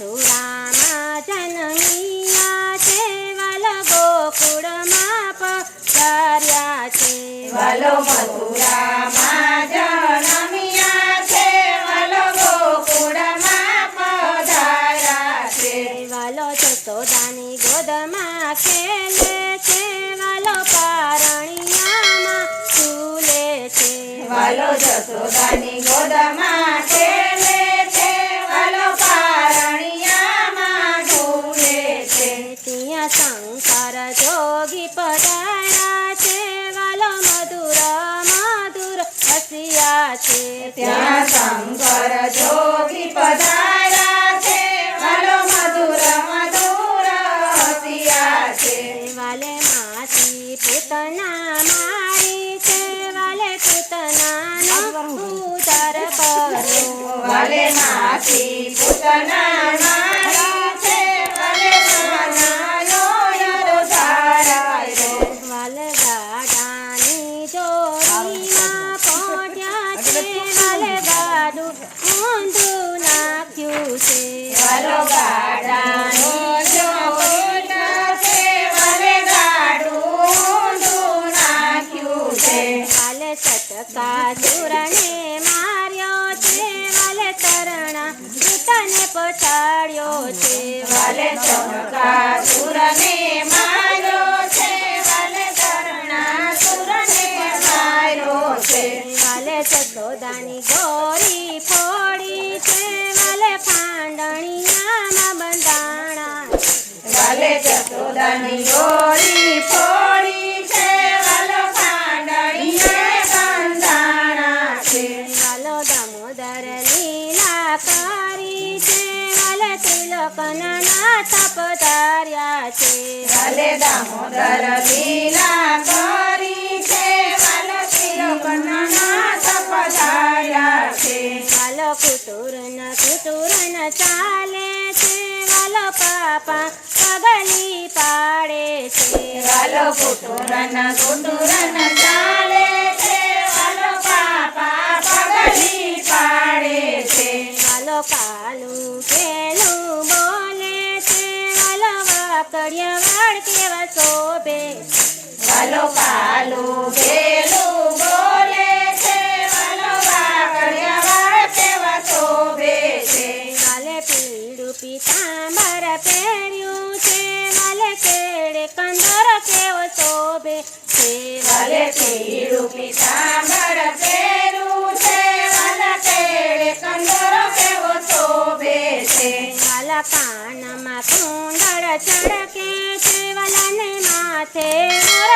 પરશુરામા જનમિયા કેવલ ગોકુળમાં પધાર્યા છે વલો મથુરામાં જનમિયા કેવલ ગોકુળમાં પધાર્યા છે વલો જસોદાની ગોદમાં ખેલે છે વલો પારણિયામાં ઝૂલે છે વલો જસો છે ત્યાં શંકર જોગી પધાર્યા છે વાલો મધુર મધુર હસિયા છે વાલે માસી પૂતના મારી છે વાલે પૂતનાનો ઉદાર કરો વાલે માસી, પૂતના વાલે માર્યો છે વાલે તરણા તને પછાડ્યો છે. વાલે ચમકા માર્યો છે વાલે તરણા સુરને માર્યો છે. વાલે જસોદાની ગોરી ફોડી છે વાલે ફાંડણિયામાં બંધાણા વાલે જસોદાની ગોરી નાથ પધાર્યા છે. વાલે દામોદર લીલા કરી છે નાથ પધાર્યા છે વાલો કુતુરન કુતુરન ચાલે છે વાલો પાપા પગલી પાડે છે. વાલો કુટુરન ચાલે કાલું પેલું બોલે છે વાકડિયા શોભે છે. વાલે પીળું પીતાંબર પહેર્યું છે વાલે કેળે કંદર કેવો શોભે છે. વાલે પીળું પીતાંબર પહેર્યું છે વાલા કેળે કંદરો કેવો શોભે છે. વાલા કાનમાં કુંડળ ચડકે છે વાલાને માથે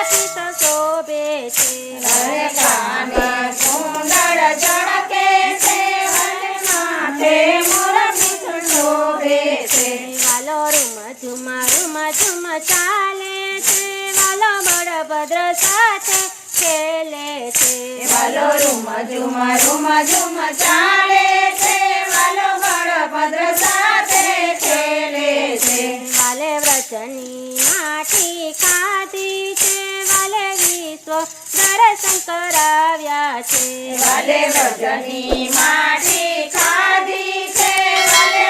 મોરપીત શોભે છે કાને ઝુમ ચાલે છે વાલો બળભદ્ર સાથે ખેલે છે વાલો રૂમ દર્શન કરાવ્યા છે. ભલે ભજની માટી ખાધી છે. ભલે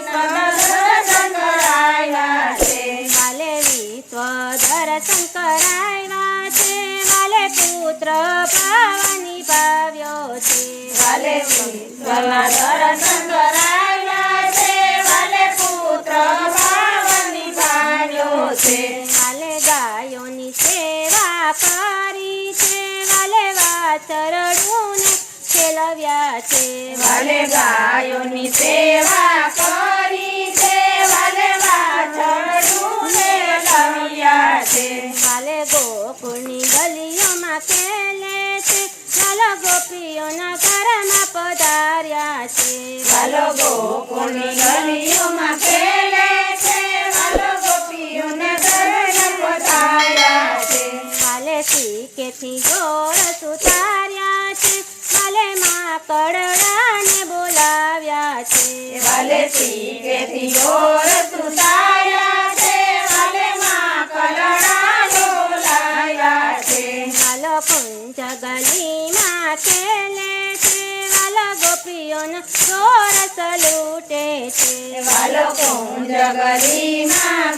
દર્શન કરાયા છે. ભલે વિશ્વ દર્શન કરાવ્યા છે. ભલે પુત્ર પાવની પાવ્યો છે. વાલે વિશ્વના વાછરડું ખેલાવ્યા છે. વાલે ગાયોની સેવા કરી છે. વાલે વાછરડું ને લવ્યા છે. વાલે ગોકુળની ગલીઓમાં ખેલે છે. વાલો ગોપીઓના ઘરમાં પધાર્યા છે. વાલો ગોકુળની ગલીઓમાં ખેલે છે. વાલો ગોપીઓના ઘરમાં પધાર્યા છે. વાલે શીકેથી જોર વાલે માકડડાને બોલાવ્યા છે. ભલે સીકેથી ગોર સુતાયા છે. માં કુંજ ગલીમાં ખેલે છે? વાલો ગોપીઓનો સોરસ લૂટે છે. વાલો કુંજ ગલીમાં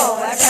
Lord.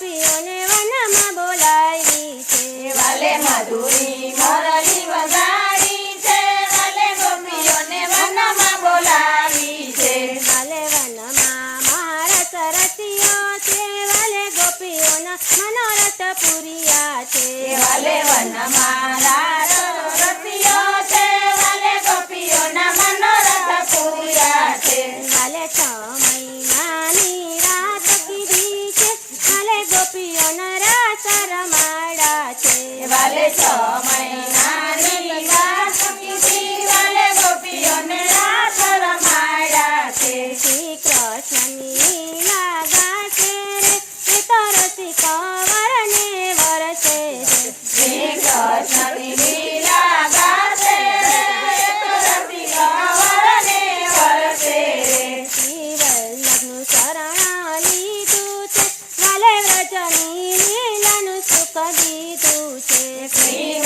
ગોપીઓને વનમાં બોલાવી છે. વાલે મધુરી મરલી વગાડી છે. વાલે ગોપીઓને વનમાં બોલાવી છે. વાલે વનમાં મહારસ રસીઓ છે. વાલે ગોપીઓના મનોરથ પૂરી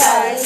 Yes.